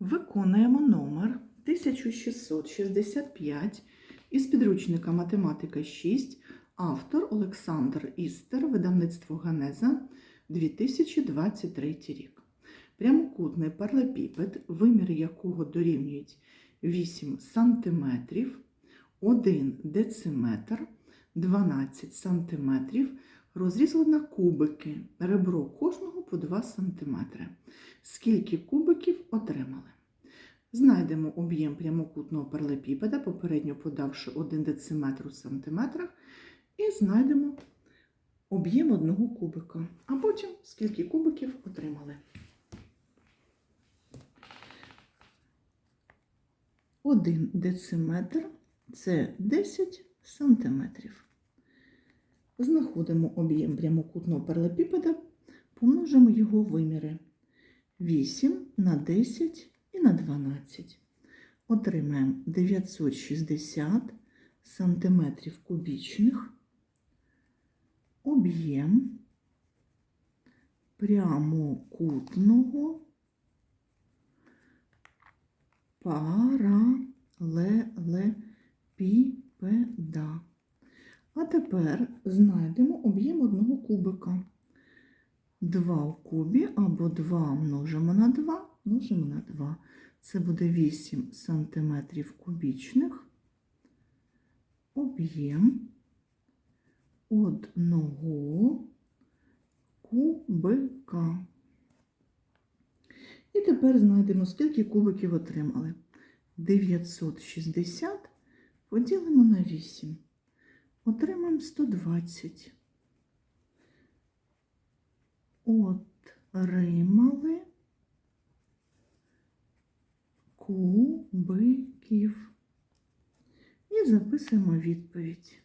Виконуємо номер 1665 із підручника Математика 6, автор Олександр Істер, видавництво Генеза 2023 рік. Прямокутний паралепіпед, виміри якого дорівнюють 8 см, 1 дециметр, 12 см, розрізали на кубики, ребро кожного по 2 см. Скільки кубиків отримали? Знайдемо об'єм прямокутного паралепіпеда, попередньо подавши 1 дециметр у сантиметрах, і знайдемо об'єм одного кубика, а потім скільки кубиків отримали. Один дециметр це 10 сантиметрів. Знаходимо об'єм прямокутного паралепіпеда, помножимо його виміри 8 на 10 і на 12. Отримаємо 960 сантиметрів кубічних. Об'єм прямокутного паралелепіпеда. Тепер знайдемо об'єм одного кубика. 2 у кубі або 2 множимо на 2, множимо на 2. Це буде 8 сантиметрів кубічних. Об'єм одного кубика. І тепер знайдемо, скільки кубиків отримали. 960 поділимо на 8. Отримаємо 120. Отримали кубиків. І записуємо відповідь.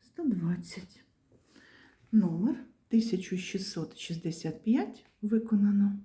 Сто двадцять. Номер 1665 виконано.